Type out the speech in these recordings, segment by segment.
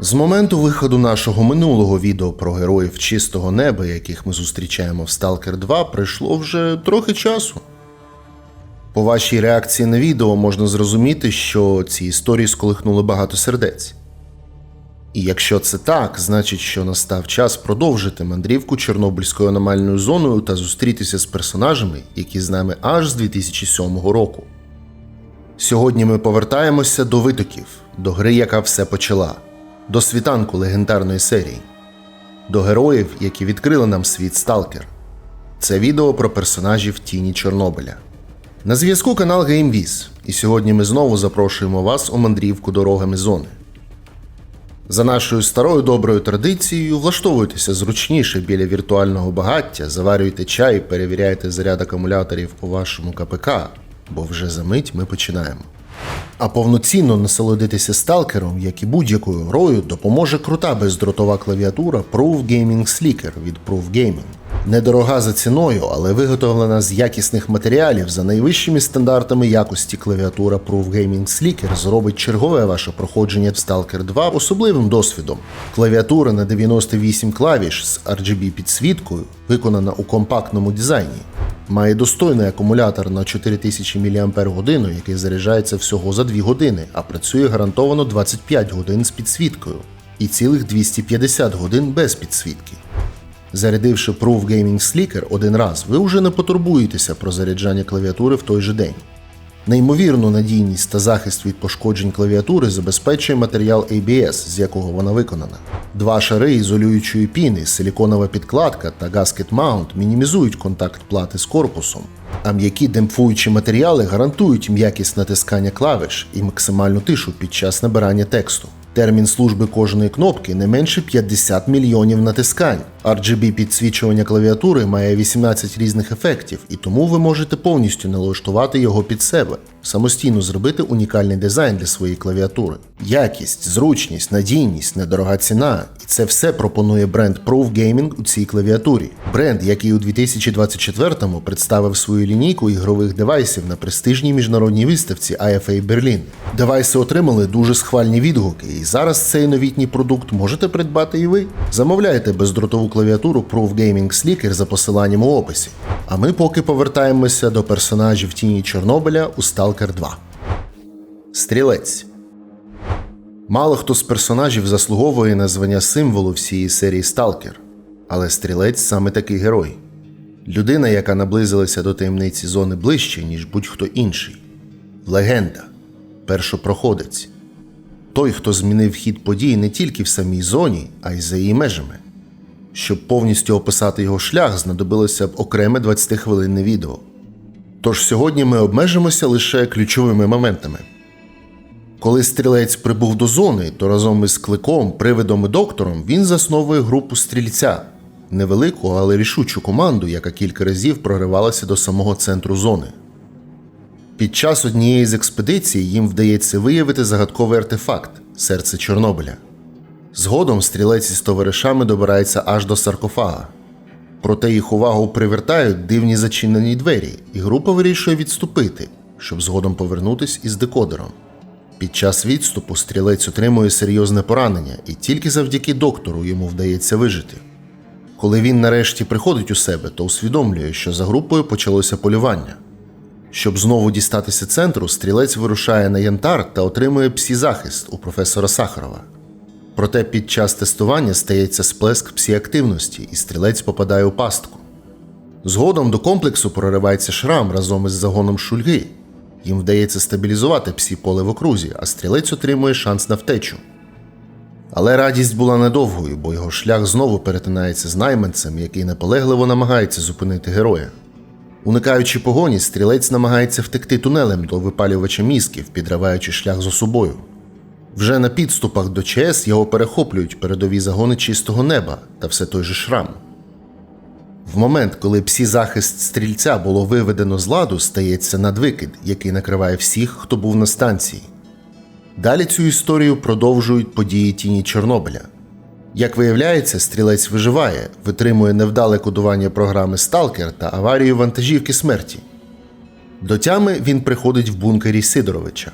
З моменту виходу нашого минулого відео про героїв чистого неба, яких ми зустрічаємо в Stalker 2, пройшло вже трохи часу. По вашій реакції на відео можна зрозуміти, що ці історії сколихнули багато сердець. І якщо це так, значить, що настав час продовжити мандрівку Чорнобильською аномальною зоною та зустрітися з персонажами, які з нами аж з 2007 року. Сьогодні ми повертаємося до витоків, до гри, яка все почала, до світанку легендарної серії, до героїв, які відкрили нам світ Сталкер. Це відео про персонажів Тіні Чорнобиля. На зв'язку канал GameViz, і сьогодні ми знову запрошуємо вас у мандрівку дорогами зони. За нашою старою доброю традицією, влаштовуйтеся зручніше біля віртуального багаття, заварюйте чай, перевіряйте заряд акумуляторів у вашому КПК, бо вже за мить ми починаємо. А повноцінно насолодитися сталкером, як і будь-якою грою, допоможе крута бездротова клавіатура Proof Gaming Slicker від Proof Gaming. Недорога за ціною, але виготовлена з якісних матеріалів за найвищими стандартами якості клавіатура Proof Gaming Slicker зробить чергове ваше проходження в Stalker 2 особливим досвідом. Клавіатура на 98 клавіш з RGB підсвіткою, виконана у компактному дизайні. Має достойний акумулятор на 4000 мАч, який заряджається всього за 2 години, а працює гарантовано 25 годин з підсвіткою і цілих 250 годин без підсвітки. Зарядивши Proof Gaming Slicker один раз, ви вже не потурбуєтеся про заряджання клавіатури в той же день. Неймовірну надійність та захист від пошкоджень клавіатури забезпечує матеріал ABS, з якого вона виконана. Два шари ізолюючої піни, силіконова підкладка та Gasket Mount мінімізують контакт плати з корпусом, а м'які демпфуючі матеріали гарантують м'якість натискання клавиш і максимальну тишу під час набирання тексту. Термін служби кожної кнопки не менше 50 мільйонів натискань. RGB підсвічування клавіатури має 18 різних ефектів, і тому ви можете повністю налаштувати його під себе, самостійно зробити унікальний дизайн для своєї клавіатури. Якість, зручність, надійність, недорога ціна. І це все пропонує бренд Proof Gaming у цій клавіатурі. Бренд, який у 2024-му представив свою лінійку ігрових девайсів на престижній міжнародній виставці IFA Berlin. Девайси отримали дуже схвальні відгуки, і зараз цей новітній продукт можете придбати і ви. Замовляйте бездротову клавіатуру Proof Gaming Slicker за посиланням у описі. А ми поки повертаємося до персонажів тіні Чорнобиля у Stalker 2. Стрілець. Мало хто з персонажів заслуговує на звання символу всієї серії Сталкер, але стрілець саме такий герой. Людина, яка наблизилася до таємниці зони ближче, ніж будь-хто інший. Легенда, першопроходець. Той, хто змінив хід подій не тільки в самій зоні, а й за її межами. Щоб повністю описати його шлях, знадобилося б окреме 20-хвилинне відео. Тож сьогодні ми обмежимося лише ключовими моментами. Коли стрілець прибув до зони, то разом із кликом, привидом і доктором він засновує групу стрільця невелику, але рішучу команду, яка кілька разів проривалася до самого центру зони. Під час однієї з експедицій їм вдається виявити загадковий артефакт серце Чорнобиля. Згодом стрілець із товаришами добирається аж до саркофага. Проте їх увагу привертають дивні зачинені двері, і група вирішує відступити, щоб згодом повернутись із декодером. Під час відступу стрілець отримує серйозне поранення, і тільки завдяки доктору йому вдається вижити. Коли він нарешті приходить у себе, то усвідомлює, що за групою почалося полювання. Щоб знову дістатися центру, стрілець вирушає на янтар та отримує псі-захист у професора Сахарова. Проте під час тестування стається сплеск псі-активності, і стрілець попадає у пастку. Згодом до комплексу проривається шрам разом із загоном шульги. Їм вдається стабілізувати псі-поле в окрузі, а стрілець отримує шанс на втечу. Але радість була недовгою, бо його шлях знову перетинається з найманцем, який наполегливо намагається зупинити героя. Уникаючи погоні, стрілець намагається втекти тунелем до випалювача мізків, підриваючи шлях за собою. Вже на підступах до ЧС його перехоплюють передові загони чистого неба та все той же шрам. В момент, коли псі-захист стрільця було виведено з ладу, стається надвикид, який накриває всіх, хто був на станції. Далі цю історію продовжують події тіні Чорнобиля. Як виявляється, стрілець виживає, витримує невдале кодування програми Сталкер та аварію вантажівки смерті. До тями він приходить в бункері Сидоровича.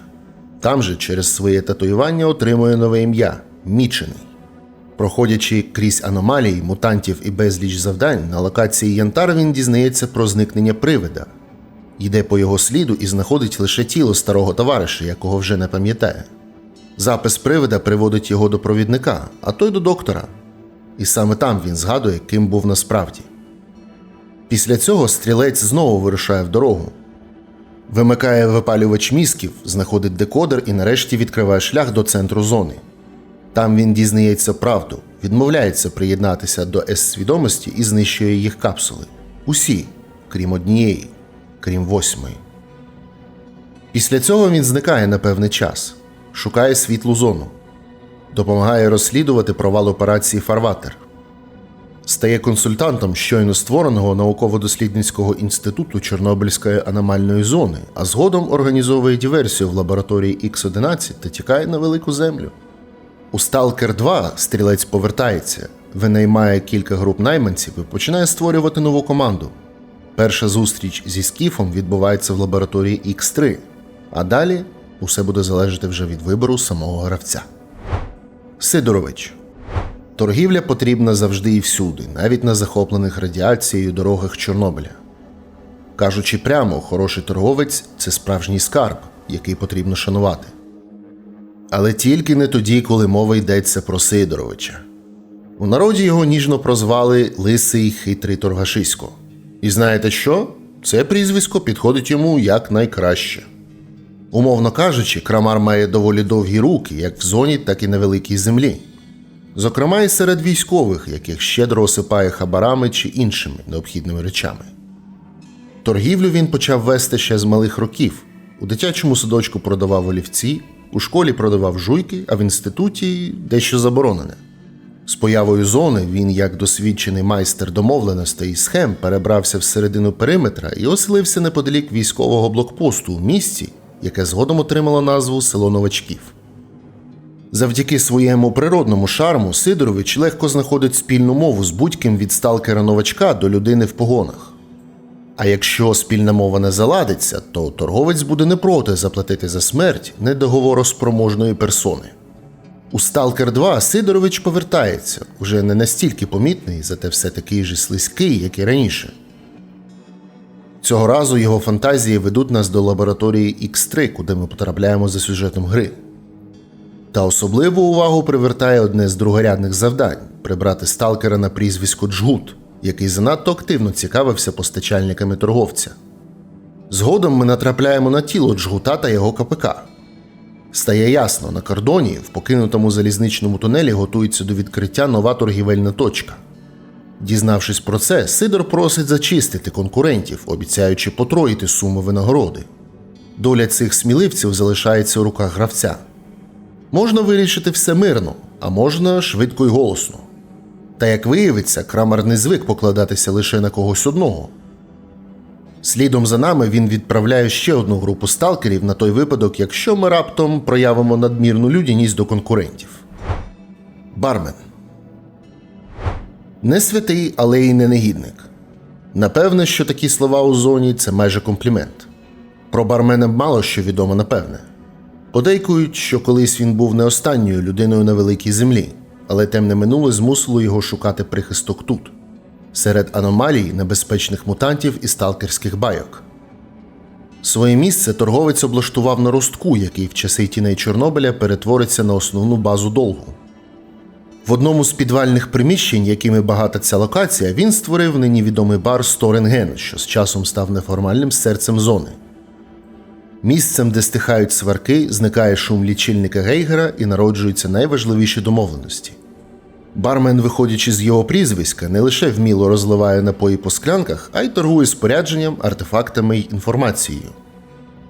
Там же через своє татуювання отримує нове ім'я мічений. Проходячи крізь аномалії, мутантів і безліч завдань, на локації Янтар він дізнається про зникнення привида, йде по його сліду і знаходить лише тіло старого товариша, якого вже не пам'ятає. Запис привида приводить його до провідника, а той до доктора. І саме там він згадує, ким був насправді. Після цього стрілець знову вирушає в дорогу. Вимикає випалювач мізків, знаходить декодер і нарешті відкриває шлях до центру зони. Там він дізнається правду, відмовляється приєднатися до С-свідомості і знищує їх капсули. Усі, крім однієї, крім восьмої. Після цього він зникає на певний час, шукає світлу зону, допомагає розслідувати провал операції Фарватер, стає консультантом щойно створеного науково-дослідницького інституту Чорнобильської аномальної зони, а згодом організовує диверсію в лабораторії Х-11 та тікає на велику землю. У Stalker 2 стрілець повертається, винаймає кілька груп найманців і починає створювати нову команду. Перша зустріч зі Скіфом відбувається в лабораторії X3, а далі усе буде залежати вже від вибору самого гравця. Сидорович. Торгівля потрібна завжди і всюди, навіть на захоплених радіацією дорогах Чорнобиля. Кажучи прямо, хороший торговець це справжній скарб, який потрібно шанувати. Але тільки не тоді, коли мова йдеться про Сидоровича. У народі його ніжно прозвали Лисий хитрий торгашисько. І знаєте що? Це прізвисько підходить йому як найкраще. Умовно кажучи, крамар має доволі довгі руки, як в зоні, так і на великій землі. Зокрема, і серед військових, яких щедро осипає хабарами чи іншими необхідними речами. Торгівлю він почав вести ще з малих років. У дитячому садочку продавав олівці, у школі продавав жуйки, а в інституті дещо заборонене. З появою зони він, як досвідчений майстер домовленостей і схем, перебрався всередину периметра і оселився неподалік військового блокпосту у місті, яке згодом отримало назву село новачків. Завдяки своєму природному шарму Сидорович легко знаходить спільну мову з будь-ким від сталкера новачка до людини в погонах. А якщо спільна мова не заладиться, то торговець буде не проти заплатити за смерть недоговороспроможної персони. У Сталкер 2 Сидорович повертається, уже не настільки помітний, зате все такий же слизький, як і раніше. Цього разу його фантазії ведуть нас до лабораторії X3, куди ми потрапляємо за сюжетом гри. Та особливу увагу привертає одне з другорядних завдань прибрати сталкера на прізвисько Джгут, який занадто активно цікавився постачальниками торговця. Згодом ми натрапляємо на тіло Джгута та його КПК. Стає ясно, на кордоні в покинутому залізничному тунелі готується до відкриття нова торгівельна точка. Дізнавшись про це, Сидор просить зачистити конкурентів, обіцяючи потроїти суму винагороди. Доля цих сміливців залишається у руках гравця. Можна вирішити все мирно, а можна швидко й голосно. Та як виявиться, крамар не звик покладатися лише на когось одного. Слідом за нами він відправляє ще одну групу сталкерів на той випадок, якщо ми раптом проявимо надмірну людяність до конкурентів. Бармен не святий, але й не негідник. Напевне, що такі слова у зоні це майже комплімент. Про бармена мало що відомо напевне. Подейкують, що колись він був не останньою людиною на великій землі, але темне минуле змусило його шукати прихисток тут, серед аномалій, небезпечних мутантів і сталкерських байок. Своє місце торговець облаштував на ростку, який в часи тіней Чорнобиля перетвориться на основну базу долгу. В одному з підвальних приміщень, якими багата ця локація, він створив нині відомий бар Сторенген, що з часом став неформальним серцем зони. Місцем, де стихають сварки, зникає шум лічильника Гейгера і народжуються найважливіші домовленості. Бармен, виходячи з його прізвиська, не лише вміло розливає напої по склянках, а й торгує спорядженням, артефактами й інформацією.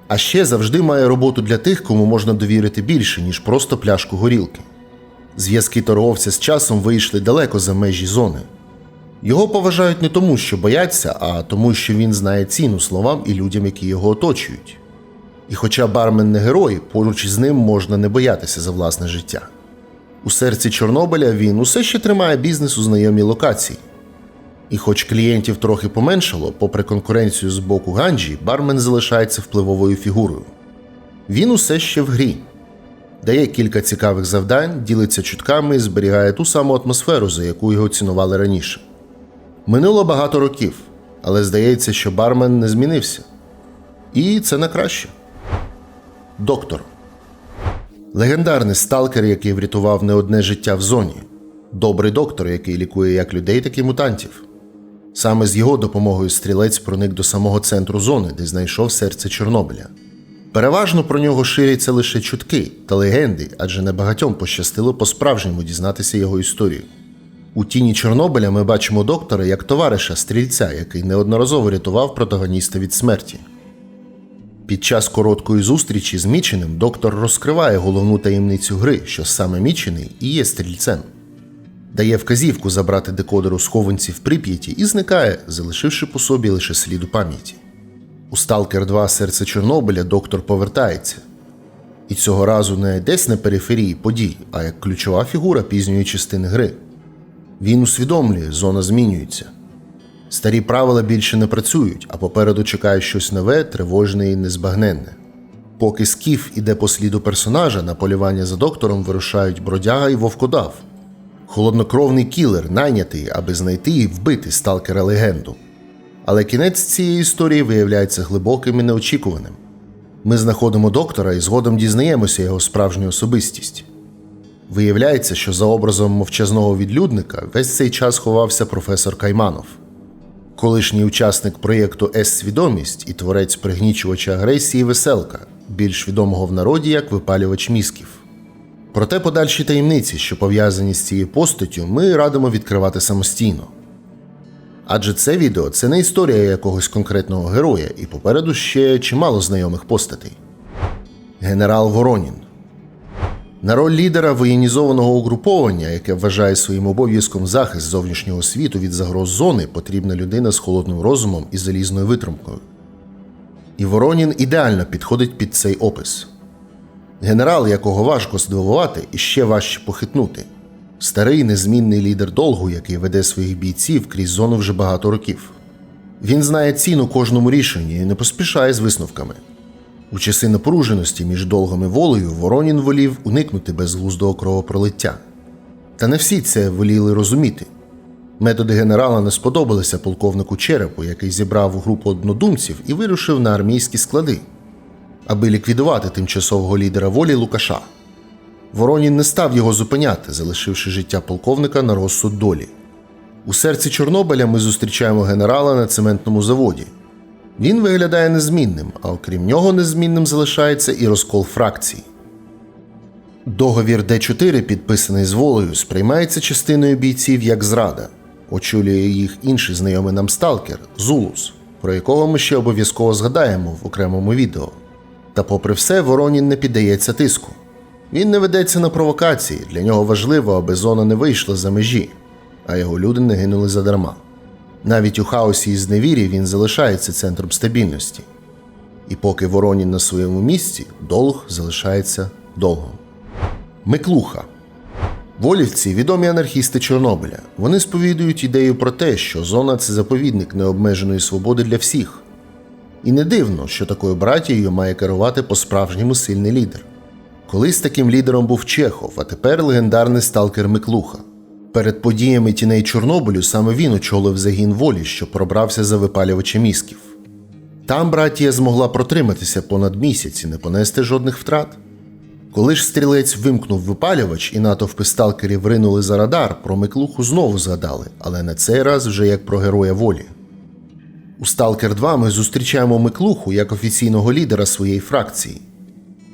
А ще завжди має роботу для тих, кому можна довірити більше, ніж просто пляшку горілки. Зв'язки торговця з часом вийшли далеко за межі зони. Його поважають не тому, що бояться, а тому, що він знає ціну словам і людям, які його оточують. І хоча бармен не герой, поруч із ним можна не боятися за власне життя. У серці Чорнобиля він усе ще тримає бізнес у знайомій локації. І хоч клієнтів трохи поменшало, попри конкуренцію з боку Ганджі, бармен залишається впливовою фігурою. Він усе ще в грі. дає кілька цікавих завдань, ділиться чутками і зберігає ту саму атмосферу, за яку його цінували раніше. Минуло багато років, але здається, що бармен не змінився. І це на краще. Доктор. Легендарний сталкер, який врятував не одне життя в зоні. Добрий доктор, який лікує як людей, так і мутантів. Саме з його допомогою стрілець проник до самого центру зони, де знайшов серце Чорнобиля. Переважно про нього ширяться лише чутки та легенди, адже небагатьом пощастило по-справжньому дізнатися його історію. У тіні Чорнобиля ми бачимо доктора як товариша стрільця, який неодноразово рятував протагоніста від смерті. Під час короткої зустрічі з Міченим доктор розкриває головну таємницю гри, що саме Мічений і є стрільцем. Дає вказівку забрати декодер у схованці в Прип'яті і зникає, залишивши по собі лише слід у пам'яті. У Сталкер 2 серце Чорнобиля доктор повертається. І цього разу не десь на периферії подій, а як ключова фігура пізньої частини гри. Він усвідомлює, зона змінюється. Старі правила більше не працюють, а попереду чекає щось нове, тривожне і незбагненне. Поки Скіф іде по сліду персонажа, на полювання за доктором вирушають бродяга і вовкодав. Холоднокровний кілер найнятий, аби знайти і вбити сталкера легенду. Але кінець цієї історії виявляється глибоким і неочікуваним. Ми знаходимо доктора і згодом дізнаємося його справжню особистість. Виявляється, що за образом мовчазного відлюдника весь цей час ховався професор Кайманов, колишній учасник проєкту С-свідомість і творець пригнічувача агресії Веселка, більш відомого в народі як випалювач мізків. Проте подальші таємниці, що пов'язані з цією постаттю, ми радимо відкривати самостійно. Адже це відео це не історія якогось конкретного героя, і попереду ще чимало знайомих постатей. Генерал Воронін на роль лідера воєнізованого угруповання, яке вважає своїм обов'язком захист зовнішнього світу від загроз зони, потрібна людина з холодним розумом і залізною витримкою. І Воронін ідеально підходить під цей опис. Генерал, якого важко здивувати і ще важче похитнути. Старий незмінний лідер долгу, який веде своїх бійців крізь зону вже багато років. Він знає ціну кожному рішенню і не поспішає з висновками. У часи напруженості між долгом і волею Воронін волів уникнути безглуздого кровопролиття. Та не всі це воліли розуміти. Методи генерала не сподобалися полковнику Черепу, який зібрав групу однодумців і вирушив на армійські склади, аби ліквідувати тимчасового лідера волі Лукаша. Воронін не став його зупиняти, залишивши життя полковника на розсуд долі. У серці Чорнобиля ми зустрічаємо генерала на цементному заводі. Він виглядає незмінним, а окрім нього, незмінним залишається і розкол фракцій. Договір Д4, підписаний з волею, сприймається частиною бійців як зрада, очолює їх інший знайомий нам сталкер Зулус, про якого ми ще обов'язково згадаємо в окремому відео. Та, попри все, Воронін не піддається тиску. Він не ведеться на провокації, для нього важливо, аби зона не вийшла за межі, а його люди не гинули задарма. Навіть у хаосі і зневірі він залишається центром стабільності. І поки Воронін на своєму місці, долг залишається довгом. Миклуха. Волівці відомі анархісти Чорнобиля. Вони сповідують ідею про те, що зона це заповідник необмеженої свободи для всіх. І не дивно, що такою братією має керувати по-справжньому сильний лідер. Колись таким лідером був Чехов, а тепер легендарний сталкер Миклуха. Перед подіями тіней Чорнобилю саме він очолив загін волі, що пробрався за випалювача мізків. Там братія змогла протриматися понад місяць і не понести жодних втрат. Коли ж стрілець вимкнув випалювач і натовпи сталкерів ринули за радар, про Миклуху знову згадали, але на цей раз вже як про героя волі. У Сталкер 2 ми зустрічаємо Миклуху як офіційного лідера своєї фракції.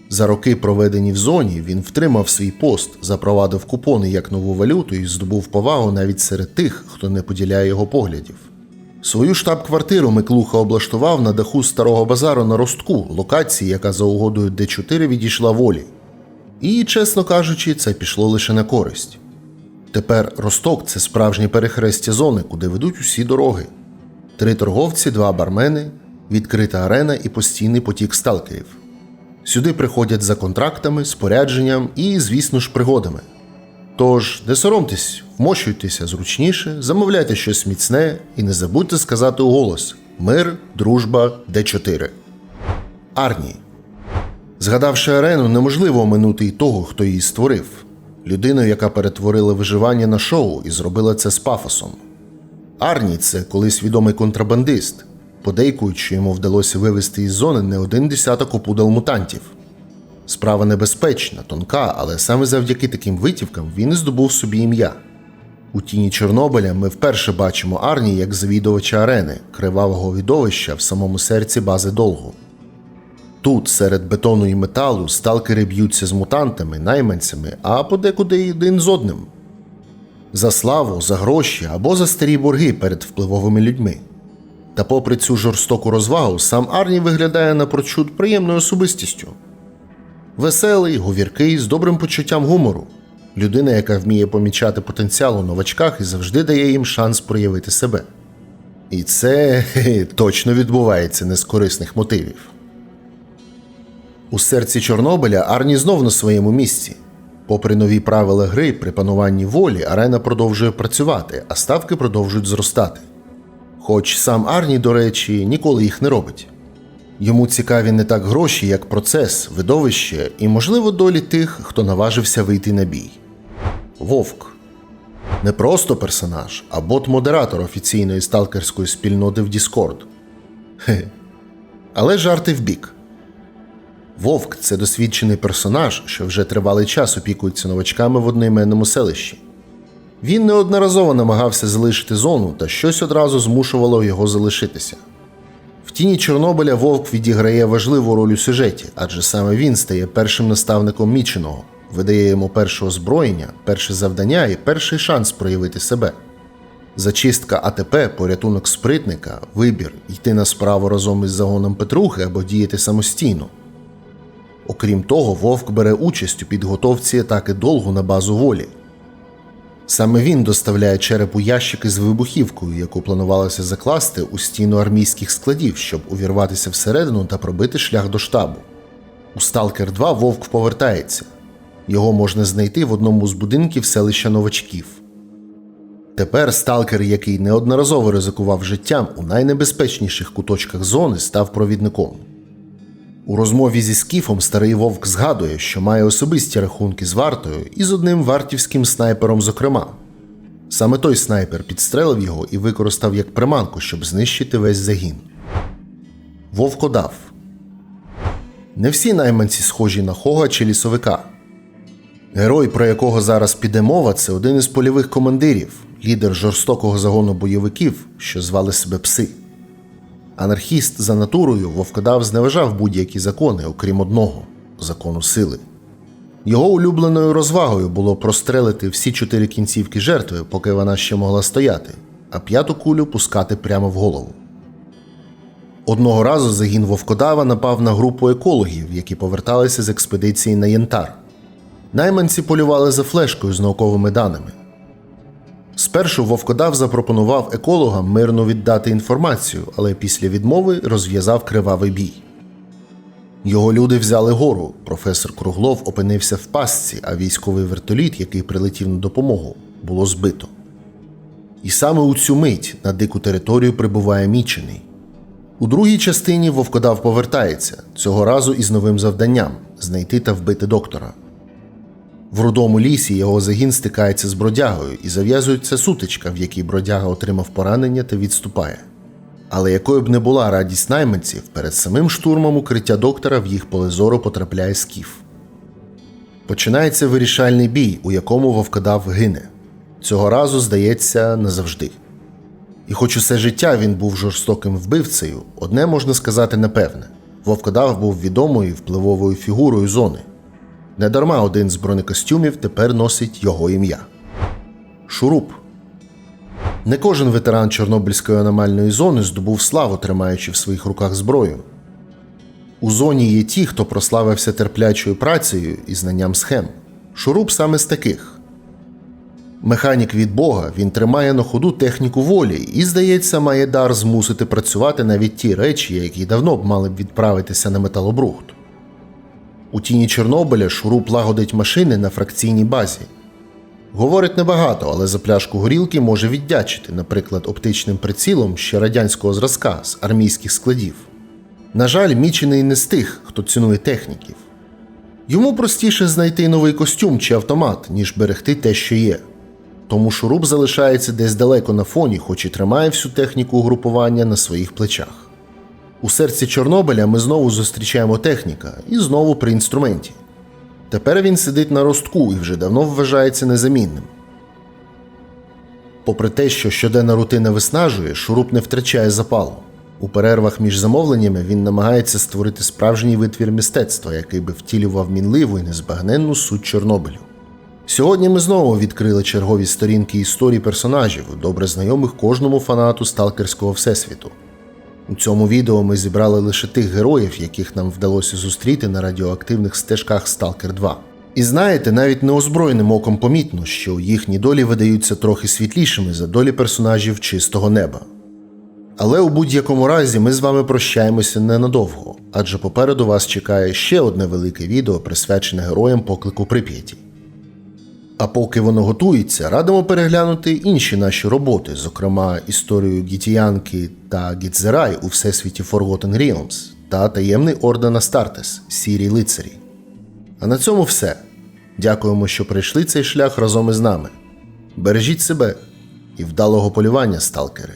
За роки, проведені в зоні, він втримав свій пост, запровадив купони як нову валюту і здобув повагу навіть серед тих, хто не поділяє його поглядів. Свою штаб-квартиру Миклуха облаштував на даху старого базару на ростку, локації, яка за угодою Д4 відійшла волі. І, чесно кажучи, це пішло лише на користь. Тепер росток це справжнє перехрестя зони, куди ведуть усі дороги. Три торговці, два бармени, відкрита арена і постійний потік сталкерів. Сюди приходять за контрактами, спорядженням і, звісно ж, пригодами. Тож, не соромтесь, вмощуйтеся зручніше, замовляйте щось міцне і не забудьте сказати у голос Мир, дружба, Д4. Арні. Згадавши арену, неможливо оминути й того, хто її створив. Людину, яка перетворила виживання на шоу і зробила це з пафосом. Арні це колись відомий контрабандист, подейкують, що йому вдалося вивести із зони не один десяток опудал мутантів. Справа небезпечна, тонка, але саме завдяки таким витівкам він і здобув собі ім'я. У тіні Чорнобиля ми вперше бачимо Арні як завідувача арени, кривавого відовища в самому серці бази Долгу. Тут, серед бетону і металу, сталкери б'ються з мутантами, найманцями, а подекуди один з одним. За славу, за гроші або за старі борги перед впливовими людьми. Та попри цю жорстоку розвагу, сам Арні виглядає напрочуд приємною особистістю. Веселий, говіркий, з добрим почуттям гумору. Людина, яка вміє помічати потенціал у новачках і завжди дає їм шанс проявити себе. І це хе, точно відбувається не з корисних мотивів. У серці Чорнобиля Арні знов на своєму місці. Попри нові правила гри, при пануванні волі арена продовжує працювати, а ставки продовжують зростати. Хоч сам Арні, до речі, ніколи їх не робить. Йому цікаві не так гроші, як процес, видовище і, можливо, долі тих, хто наважився вийти на бій. Вовк не просто персонаж, а бот-модератор офіційної сталкерської спільноти в. Хе. Але жарти вбік. Вовк це досвідчений персонаж, що вже тривалий час опікується новачками в одноіменному селищі. Він неодноразово намагався залишити зону, та щось одразу змушувало його залишитися. В тіні Чорнобиля Вовк відіграє важливу роль у сюжеті, адже саме він стає першим наставником Міченого, видає йому перше озброєння, перше завдання і перший шанс проявити себе. Зачистка АТП, порятунок спритника, вибір йти на справу разом із загоном Петрухи або діяти самостійно. Окрім того, Вовк бере участь у підготовці атаки долгу на базу волі. Саме він доставляє черепу ящики з вибухівкою, яку планувалося закласти у стіну армійських складів, щоб увірватися всередину та пробити шлях до штабу. У Сталкер 2 Вовк повертається. Його можна знайти в одному з будинків селища новачків. Тепер сталкер, який неодноразово ризикував життям у найнебезпечніших куточках зони, став провідником. У розмові зі Скіфом старий вовк згадує, що має особисті рахунки з вартою і з одним вартівським снайпером, зокрема. Саме той снайпер підстрелив його і використав як приманку, щоб знищити весь загін. Вовкодав. Не всі найманці схожі на Хога чи лісовика. Герой, про якого зараз піде мова, це один із польових командирів, лідер жорстокого загону бойовиків, що звали себе пси. Анархіст за натурою вовкодав зневажав будь-які закони, окрім одного закону сили. Його улюбленою розвагою було прострелити всі чотири кінцівки жертви, поки вона ще могла стояти, а п'яту кулю пускати прямо в голову. Одного разу загін вовкодава напав на групу екологів, які поверталися з експедиції на Янтар. Найманці полювали за флешкою з науковими даними. Спершу Вовкодав запропонував екологам мирно віддати інформацію, але після відмови розв'язав кривавий бій. Його люди взяли гору. Професор Круглов опинився в пастці, а військовий вертоліт, який прилетів на допомогу, було збито. І саме у цю мить на дику територію прибуває мічений. У другій частині Вовкодав повертається, цього разу із новим завданням знайти та вбити доктора. В рудому лісі його загін стикається з бродягою і зав'язується сутичка, в якій бродяга отримав поранення та відступає. Але якою б не була радість найманців, перед самим штурмом укриття доктора в їх поле зору потрапляє скіф. Починається вирішальний бій, у якому Вовкодав гине. Цього разу, здається, назавжди. І хоч усе життя він був жорстоким вбивцею, одне можна сказати напевне: Вовкодав був відомою і впливовою фігурою зони. Недарма один з бронекостюмів тепер носить його ім'я. Шуруп. Не кожен ветеран Чорнобильської аномальної зони здобув славу, тримаючи в своїх руках зброю. У зоні є ті, хто прославився терплячою працею і знанням схем. Шуруп саме з таких. Механік від Бога він тримає на ходу техніку волі і, здається, має дар змусити працювати навіть ті речі, які давно б мали б відправитися на металобрухт. У тіні Чорнобиля шуруп лагодить машини на фракційній базі. Говорить небагато, але за пляшку горілки може віддячити, наприклад, оптичним прицілом ще радянського зразка з армійських складів. На жаль, мічений не з тих, хто цінує техніків. Йому простіше знайти новий костюм чи автомат, ніж берегти те, що є. Тому шуруп залишається десь далеко на фоні, хоч і тримає всю техніку угрупування на своїх плечах. У серці Чорнобиля ми знову зустрічаємо техніка і знову при інструменті. Тепер він сидить на ростку і вже давно вважається незамінним. Попри те, що щоденна рутина виснажує, шуруп не втрачає запалу. У перервах між замовленнями він намагається створити справжній витвір мистецтва, який би втілював мінливу і незбагненну суть Чорнобилю. Сьогодні ми знову відкрили чергові сторінки історії персонажів, добре знайомих кожному фанату сталкерського всесвіту. У цьому відео ми зібрали лише тих героїв, яких нам вдалося зустріти на радіоактивних стежках Stalker 2. І знаєте, навіть неозброєним оком помітно, що їхні долі видаються трохи світлішими за долі персонажів чистого неба. Але у будь-якому разі ми з вами прощаємося ненадовго, адже попереду вас чекає ще одне велике відео, присвячене героям поклику Прип'яті. А поки воно готується, радимо переглянути інші наші роботи, зокрема історію Гітіянки та Гітзерай у всесвіті Forgotten Realms та таємний орден Астартес Сірі лицарі. А на цьому все. Дякуємо, що прийшли цей шлях разом із нами. Бережіть себе і вдалого полювання, сталкери!